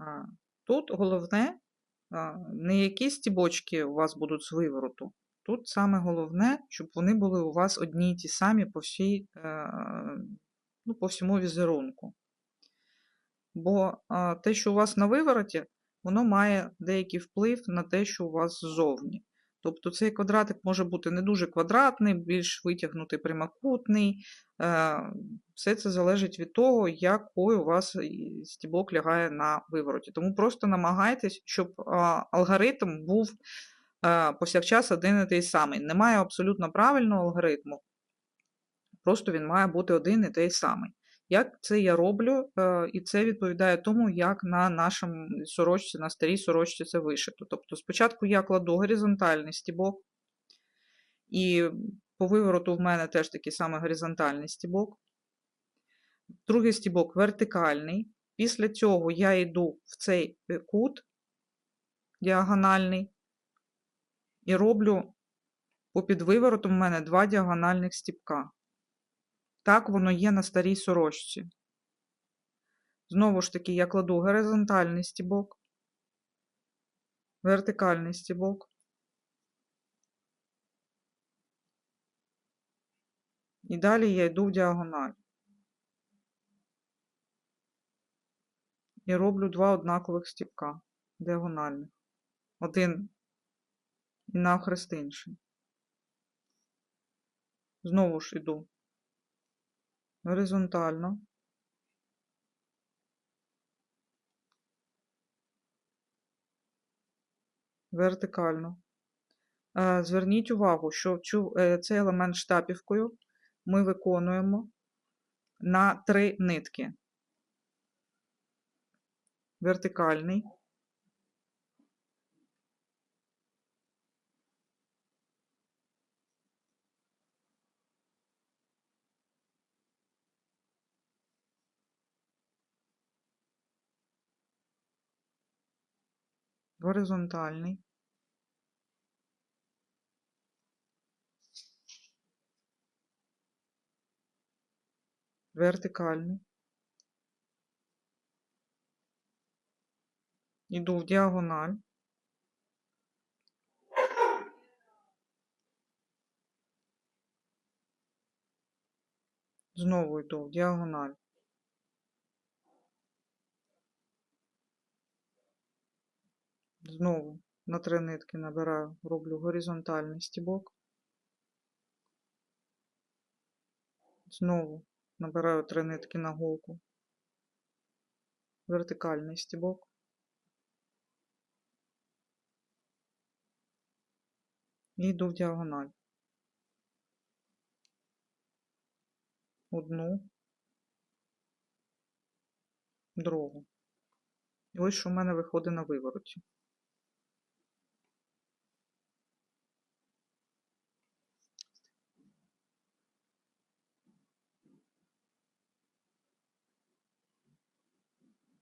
А, Тут головне не які стібочки у вас будуть з вивороту. Тут саме головне, щоб вони були у вас одні й ті самі по, всій, е, ну, по всьому візерунку. Бо те, що у вас на вивороті, воно має деякий вплив на те, що у вас ззовні. Тобто цей квадратик може бути не дуже квадратний, більш витягнутий прямокутний. Е, Все це залежить від того, який у вас і стібок лягає на вивороті. Тому просто намагайтесь, щоб алгоритм був е, повсякчас один і той самий. Немає абсолютно правильного алгоритму, просто він має бути один і той самий. Як це я роблю, е, і це відповідає тому, як на нашому сорочці, на старій сорочці це вишито. Тобто спочатку я кладу горизонтальний стібок, і по вивороту в мене теж такий самий горизонтальний стібок. Другий стібок вертикальний. Після цього я йду в цей е, кут діагональний і роблю по підвивороту в мене два діагональних стібка. Так воно є на старій сорочці. Знову ж таки, я кладу горизонтальний стібок, вертикальний стібок. І далі я йду в діагональ. І роблю два однакових стібка діагональних. Один навхрест інший. Знову ж іду горизонтально. Вертикально. Е, Зверніть увагу, що е, цей елемент штапівкою ми виконуємо на три нитки. Вертикальний. Горизонтальний. Вертикальний. Іду в діагональ. Знову йду в діагональ. Знову на три нитки набираю, роблю горизонтальний стібок. Знову набираю три нитки на голку. Вертикальний стібок. І йду в діагональ. Одну, другу. І ось що в мене виходить на вивороті.